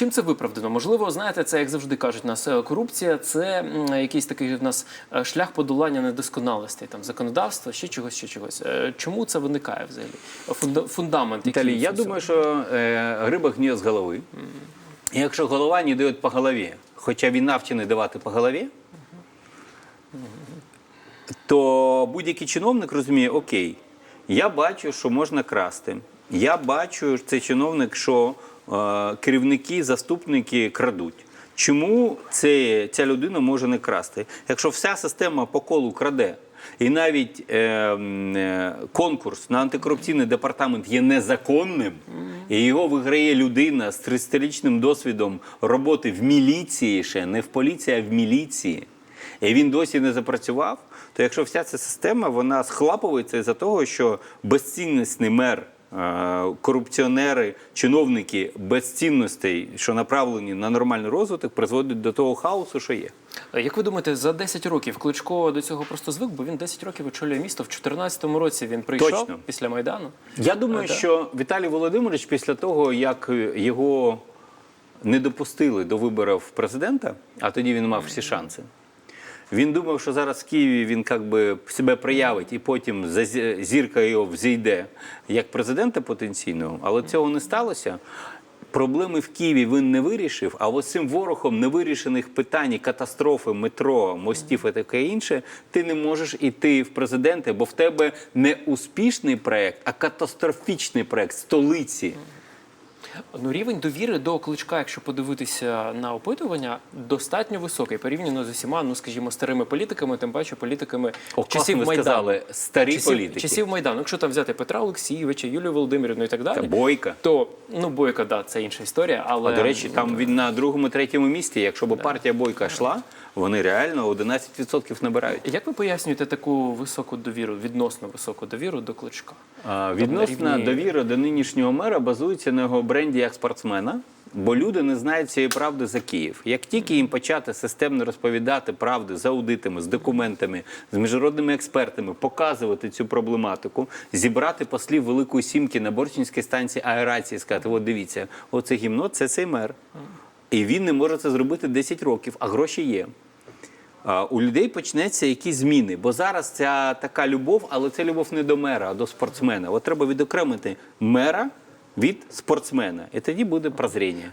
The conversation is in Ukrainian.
чим це виправдано? Можливо, знаєте, це як завжди кажуть нас, е, корупція це м, якийсь такий в нас е, шлях подолання недосконалостей, там законодавства, ще чогось, ще чогось. Е, Чому це виникає взагалі? Фунда- фундамент який Виталий, я цього думаю, что э, рыба гниет с головы. І якщо голова не дає по голові, хоча він навчений давати по голові, то будь-який чиновник розуміє, окей, я бачу, що можна красти. Я бачу, цей чиновник, що е, керівники, заступники крадуть. Чому це, ця людина може не красти? Якщо вся система по колу краде, і навіть е, е, конкурс на антикорупційний департамент є незаконним, і його виграє людина з 30-річним досвідом роботи в міліції ще, не в поліції, а в міліції і він досі не запрацював, то якщо вся ця система вона схлапується із-за того, що безцінностний мер, е, корупціонери, чиновники без цінностей, що направлені на нормальний розвиток, призводять до того хаосу, що є. Е, Як ви думаєте, за 10 років Кличко до цього просто звик, бо він 10 років очолює місто. В 2014 році він прийшов Точно. після Майдану. Я думаю, А, що Віталій Володимирович після того, як його не допустили до виборів президента, а тоді він мав всі шанси. Він думав, що зараз в Києві він як би себе проявить і потім зірка його взійде як президента потенційного, але цього не сталося. Проблеми в Києві він не вирішив, а ось цим ворогом невирішених питань, катастрофи, метро, мостів і таке інше, ти не можеш іти в президенти, бо в тебе не успішний проект, а катастрофічний проект столиці. Ну, рівень довіри до Кличка, якщо подивитися на опитування, достатньо високий порівняно з усіма, ну скажімо, старими політиками, тим паче політиками О, часів ви Майдану. сказали, старі часів, політики. часів Майдану. Якщо там взяти Петра Олексійовича, Юлію Володимирівну і так далі, Та Бойка. то ну Бойко, да, це інша історія. Але А до речі, там він на другому, третьому місці. Якщо б партія Бойка йшла, вони реально 11% набирають. як ви пояснюєте таку високу довіру, відносно високу довіру до Кличка? А, Відносна рівні- довіра до нинішнього мера базується на його бренді як спортсмена. Бо люди не знають цієї правди за Київ. Як тільки їм почати системно розповідати правди з аудитами, з документами, з міжнародними експертами, показувати цю проблематику, зібрати послів Великої Сімки на Борчинській станції аерації, сказати: от дивіться, оце гімно, це цей мер. І він не може це зробити 10 років, а гроші є. У людей почнеться якісь зміни, бо зараз ця така любов, але це любов не до мера, а до спортсмена. От треба відокремити мера від спортсмена, і тоді буде прозріння.